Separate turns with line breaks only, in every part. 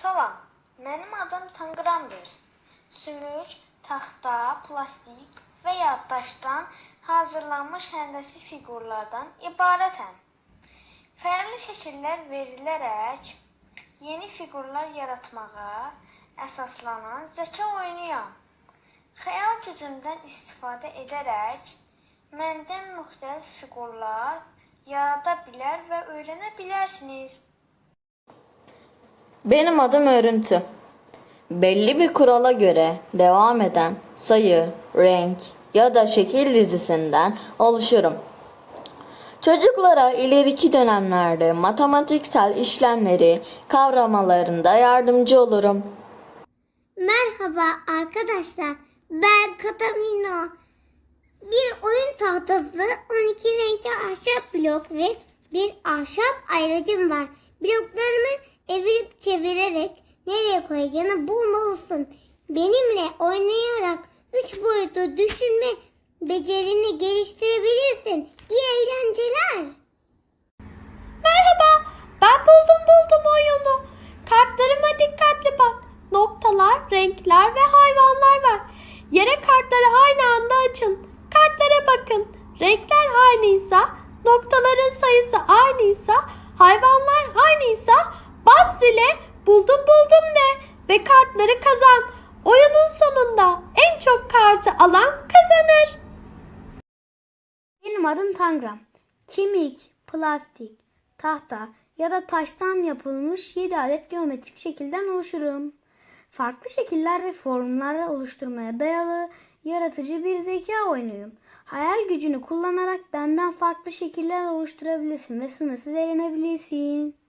Salam, mənim adım Tanqıramdır. Sümük, taxta, plastik və ya daşdan hazırlanmış həndəsi fiqurlardan ibarətəm. Fərqli şəkillər verilərək yeni fiqurlar yaratmağa əsaslanan zəka oyunuyam. Xəyal gücümdən istifadə edərək məndən müxtəlif fiqurlar yarada bilər və öyrənə bilərsiniz.
Benim adım örüntü. Belli bir kurala göre devam eden sayı, renk ya da şekil dizisinden oluşurum. Çocuklara ileriki dönemlerde matematiksel işlemleri kavramalarında yardımcı olurum.
Merhaba arkadaşlar. Ben Katamino. Bir oyun tahtası, 12 renkli ahşap blok ve bir ahşap ayracım var. Bloklarımı evirip çevirerek nereye koyacağını bulmalısın. Benimle oynayarak 3 boyutlu düşünme becerini geliştirebilirsin. İyi eğlenceler.
Merhaba, ben buldum buldum oyunu. Kartlarıma dikkatli bak. Noktalar, renkler ve hayvanlar var. Yere kartları aynı anda açın. Kartlara bakın. Renkler aynıysa, noktaların sayısı aynıysa, hayvanlar aynıysa bas zile buldum buldum de ve kartları kazan. Oyunun sonunda en çok kartı alan kazanır.
Benim adım Tangram. Kemik, plastik, tahta ya da taştan yapılmış 7 adet geometrik şekilden oluşurum. Farklı şekiller ve formlar oluşturmaya dayalı yaratıcı bir zeka oyunuyum. Hayal gücünü kullanarak benden farklı şekiller oluşturabilirsin ve sınırsız eğlenebilirsin.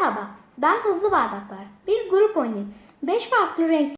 Merhaba, ben Hızlı Bardaklar. Bir grup oyunuyum. 5 farklı renk